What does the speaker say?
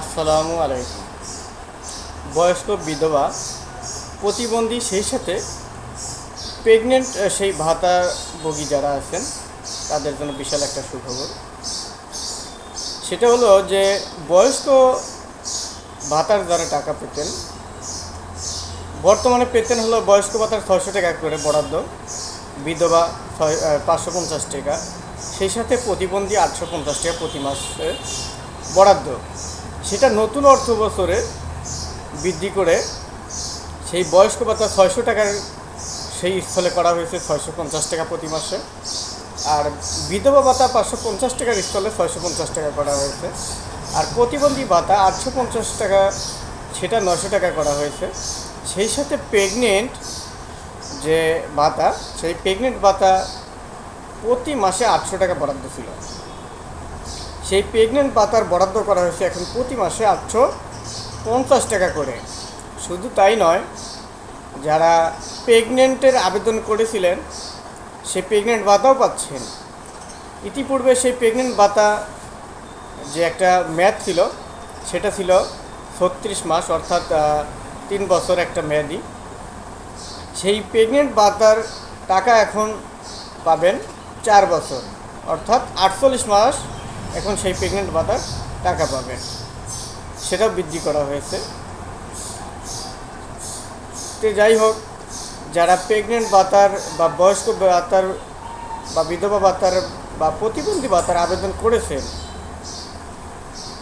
আসসালামু আলাইকুম। বয়স্ক বিধবা, প্রতিবন্ধী সেই সাথে প্রেগনেন্ট সেই ভাতা ভাতাভোগী যারা আছেন, তাদের জন্য বিশাল একটা সুখবর। সেটা হলো যে, বয়স্ক ভাতার যারা টাকা পেতেন, বর্তমানে পেতেন হলো বয়স্ক ভাতার ছয়শো টাকা করে বরাদ্দ, বিধবা ছয় পাঁচশো পঞ্চাশ টাকা। সেই সাথে প্রতিবন্ধী আটশো পঞ্চাশ টাকা প্রতি মাসে বরাদ্দ। সেটা নতুন অর্থ বছরে বৃদ্ধি করে সেই বয়স্ক ভাতা ছয়শো টাকার সেই স্থলে করা হয়েছে ছয়শো পঞ্চাশ টাকা প্রতি মাসে। আর বিধবা ভাতা পাঁচশো পঞ্চাশ টাকার স্থলে ছয়শো পঞ্চাশ টাকা করা হয়েছে। আর প্রতিবন্ধী ভাতা আটশো পঞ্চাশ টাকা, সেটা নশো টাকা করা হয়েছে। সেই সাথে প্রেগনেন্ট যে ভাতা, সেই প্রেগনেন্ট ভাতা প্রতি মাসে আটশো টাকা বরাদ্দ ছিল। সেই প্রেগনেন্ট ভাতার বরাদ্দ করা হয়েছে এখন প্রতি মাসে আটশো পঞ্চাশ টাকা করে। শুধু তাই নয়, যারা প্রেগনেন্টের আবেদন করেছিলেন সে প্রেগনেন্ট ভাতাও পাচ্ছেন। ইতিপূর্বে সেই প্রেগনেন্ট ভাতা যে একটা মেয়াদ ছিল, সেটা ছিল ছত্রিশ মাস, অর্থাৎ তিন বছর একটা মেয়াদি। সেই প্রেগনেন্ট ভাতার টাকা এখন পাবেন চার বছর, অর্থাৎ আটচল্লিশ মাস এখন সেই প্রেগনেন্ট ভাতার টাকা পাবেন সেটাও বৃদ্ধি করা হয়েছে। তো যাই হোক, যারা প্রেগনেন্ট ভাতার বা বয়স্ক ভাতার বা বিধবা ভাতার বা প্রতিবন্ধী ভাতার আবেদন করেছেন